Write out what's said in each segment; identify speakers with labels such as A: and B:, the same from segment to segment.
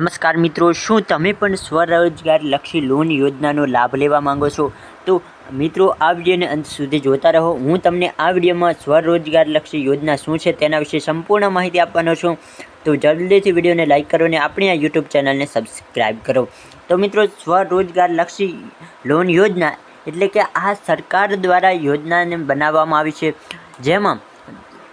A: નમસ્કાર મિત્રો, શું તમે પણ સ્વરોજગાર લક્ષી લોન યોજનાનો લાભ લેવા માંગો છો? તો મિત્રો, આ વિડીયોને અંત સુધી જોતા રહો. હું તમને આ વિડીયોમાં સ્વરોજગાર લક્ષી યોજના શું છે તેના વિશે સંપૂર્ણ માહિતી આપવાનો છું. તો જલ્દીથી વિડીયોને લાઇક કરો અને આપણી આ યુટ્યુબ ચેનલને સબસ્ક્રાઈબ કરો. તો મિત્રો, સ્વરોજગાર લક્ષી લોન યોજના એટલે કે આ સરકાર દ્વારા યોજનાને બનાવવામાં આવી છે. જેમાં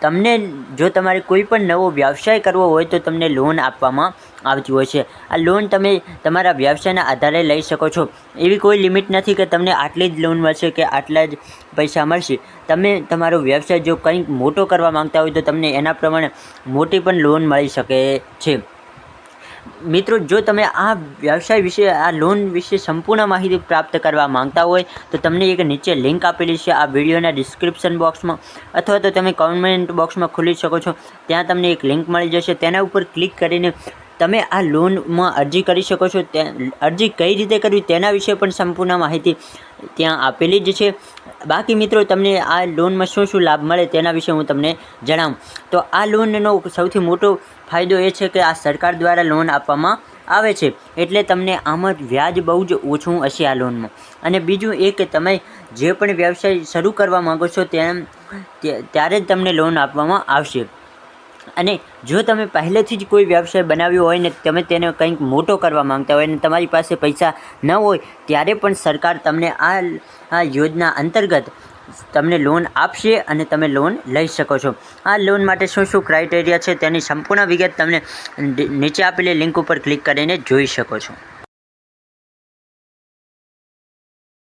A: તમને જો તમારે કોઈ પણ નવો વ્યવસાય કરવો હોય તો તમને લોન આપવામાં આવતી હોય છે. આ લોન તમે તમારા વ્યવસાયના આધારે લઈ શકો છો. એવી કોઈ લિમિટ નથી કે તમને આટલી જ લોન મળશે કે આટલા જ પૈસા મળશે. તમે તમારો વ્યવસાય જો કંઈક મોટો કરવા માંગતા હોય તો તમને એના પ્રમાણે મોટી પણ લોન મળી શકે છે. મિત્રો, જો તમે આ વ્યવસાય વિશે, આ લોન વિશે સંપૂર્ણ માહિતી પ્રાપ્ત કરવા માંગતા હોય, તો તમને એક નીચે લિંક આપેલી છે આ વિડીયોના ડિસ્ક્રિપ્શન બોક્સમાં અથવા તો તમે કોમેન્ટ બોક્સમાં ખોલી શકો છો. ત્યાં તમને એક લિંક મળી જશે. તેના ઉપર ક્લિક કરીને તમે આ લોનમાં અરજી કરી શકો છો. અરજી કઈ રીતે કરવી તેના વિશે પણ સંપૂર્ણ માહિતી ત્યાં આપેલી જ છે. બાકી મિત્રો, તમને આ લોનમાં શું શું લાભ મળે તેના વિશે હું તમને જણાવું. તો આ લોનનો સૌથી મોટો ફાયદો એ છે કે આ સરકાર દ્વારા લોન આપવામાં આવે છે. એટલે તમને આમાં વ્યાજ બહુ જ ઓછું હશે આ લોનમાં અને બીજું એ કે તમે જે પણ વ્યવસાય શરૂ કરવા માગો છો તેમ ત્યારે જ તમને લોન આપવામાં આવશે. અને જો તમે પહેલેથી જ કોઈ વ્યવસાય બનાવ્યો હોય ને તમે તેને કંઈક મોટો કરવા માંગતા હોય ને તમારી પાસે પૈસા ન હોય, ત્યારે પણ સરકાર તમને આ આ યોજના અંતર્ગત તમને લોન આપશે અને તમે લોન લઈ શકો છો. આ લોન માટે શું શું ક્રાઇટેરિયા છે તેની સંપૂર્ણ વિગત તમને નીચે આપેલી લિંક ઉપર ક્લિક કરીને જોઈ શકો છો.